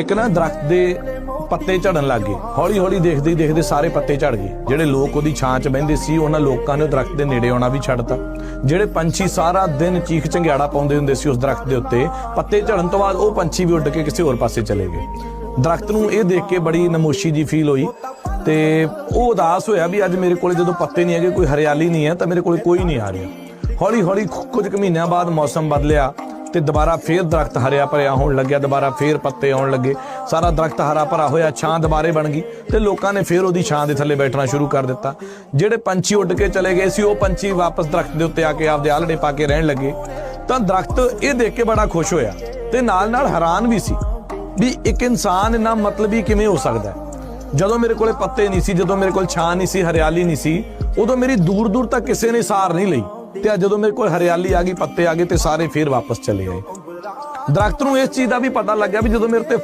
ਇੱਕ ਨਾ ਦਰਖਤ ਦੇ ਪੱਤੇ ਝੜਨ ਲੱਗ ਗਏ। ਹੌਲੀ ਹੌਲੀ ਦੇਖਦੇ ਦੇਖਦੇ ਸਾਰੇ ਪੱਤੇ ਝੜ ਗਏ। ਜਿਹੜੇ ਲੋਕ ਉਹਦੀ ਛਾਂ 'ਚ ਬਹਿੰਦੇ ਸੀ, ਉਹਨਾਂ ਲੋਕਾਂ ਨੇ ਉਹ ਦਰਖਤ ਦੇ ਨੇੜੇ ਆਉਣਾ ਵੀ ਛੱਡਤਾ। ਜਿਹੜੇ ਪੰਛੀ ਸਾਰਾ ਦਿਨ ਚੀਖ ਚੰਗਿਆੜਾ ਪਾਉਂਦੇ ਹੁੰਦੇ ਸੀ ਉਸ ਦਰਖਤ ਦੇ ਉੱਤੇ, ਪੱਤੇ ਝੜਨ ਤੋਂ ਬਾਅਦ ਉਹ ਪੰਛੀ ਵੀ ਉੱਡ ਕੇ ਕਿਸੇ ਹੋਰ ਪਾਸੇ ਚਲੇ ਗਏ। ਦਰਖਤ ਨੂੰ ਇਹ ਦੇਖ ਕੇ ਬੜੀ ਨਮੋਸ਼ੀ ਜੀ ਫੀਲ ਹੋਈ ਤੇ ਉਹ ਉਦਾਸ ਹੋਇਆ ਵੀ ਅੱਜ ਮੇਰੇ ਕੋਲੇ ਜਦੋਂ ਪੱਤੇ ਨਹੀਂ ਹੈਗੇ, ਕੋਈ ਹਰਿਆਲੀ ਨਹੀਂ ਹੈ, ਤਾਂ ਮੇਰੇ ਕੋਲੇ ਕੋਈ ਨਹੀਂ ਆ ਰਿਹਾ। ਹੌਲੀ ਹੌਲੀ ਕੁਝ ਕੁ ਮਹੀਨਿਆਂ ਬਾਅਦ ਮੌਸਮ ਬਦਲਿਆ। ਤੇ ਦੁਬਾਰਾ ਫੇਰ ਦਰਖਤ ਹਰਿਆ ਭਰਿਆ ਹੋਣ ਲੱਗਿਆ, ਦੁਬਾਰਾ ਫੇਰ ਪੱਤੇ ਆਉਣ ਲੱਗੇ। ਸਾਰਾ ਦਰਖਤ ਹਰਾ ਭਰਾ ਹੋਇਆ, ਛਾਂ ਦੁਬਾਰੇ ਬਣ ਗਈ ਤੇ ਲੋਕਾਂ ਨੇ ਫੇਰ ਉਹਦੀ ਛਾਂ ਦੇ ਥੱਲੇ ਬੈਠਣਾ ਸ਼ੁਰੂ ਕਰ ਦਿੱਤਾ। ਜਿਹੜੇ ਪੰਛੀ ਉੱਡ ਕੇ ਚਲੇ ਗਏ ਸੀ, ਉਹ ਪੰਛੀ ਵਾਪਸ ਦਰਖਤ ਦੇ ਉੱਤੇ ਆ ਕੇ ਆਪਦੇ ਆਲੜੇ ਪਾ ਕੇ ਰਹਿਣ ਲੱਗੇ। ਤਾਂ ਦਰਖਤ ਇਹ ਦੇਖ ਕੇ ਬੜਾ ਖੁਸ਼ ਹੋਇਆ ਤੇ ਨਾਲ ਨਾਲ ਹੈਰਾਨ ਵੀ ਸੀ ਵੀ ਇੱਕ ਇਨਸਾਨ ਇੰਨਾ ਮਤਲਬੀ ਕਿਵੇਂ ਹੋ ਸਕਦਾ ਜਦੋਂ ਮੇਰੇ ਕੋਲੇ ਪੱਤੇ ਨਹੀਂ ਸੀ, ਜਦੋਂ ਮੇਰੇ ਕੋਲ ਛਾਂ ਨਹੀਂ ਸੀ, ਹਰਿਆਲੀ ਨਹੀਂ ਸੀ, ਉਦੋਂ ਮੇਰੀ ਦੂਰ ਦੂਰ ਤੱਕ ਕਿਸੇ ਨੇ ਸਾਰ ਨਹੀਂ ਲਈ। ਤੇ ਅੱਜ ਜਦੋਂ ਮੇਰੇ ਕੋਲ ਹਰਿਆਲੀ ਆ ਗਈ, ਪੱਤੇ ਆ ਗਏ ਤੇ ਸਾਰੇ ਫੇਰ ਵਾਪਸ ਚਲੇ ਗਏ ਦਰਖਤ ਨੂੰ ਇਸ ਚੀਜ਼ ਦਾ ਵੀ ਪਤਾ ਲੱਗਿਆ ਵੀ ਜਦੋਂ ਮੇਰੇ ਤੇ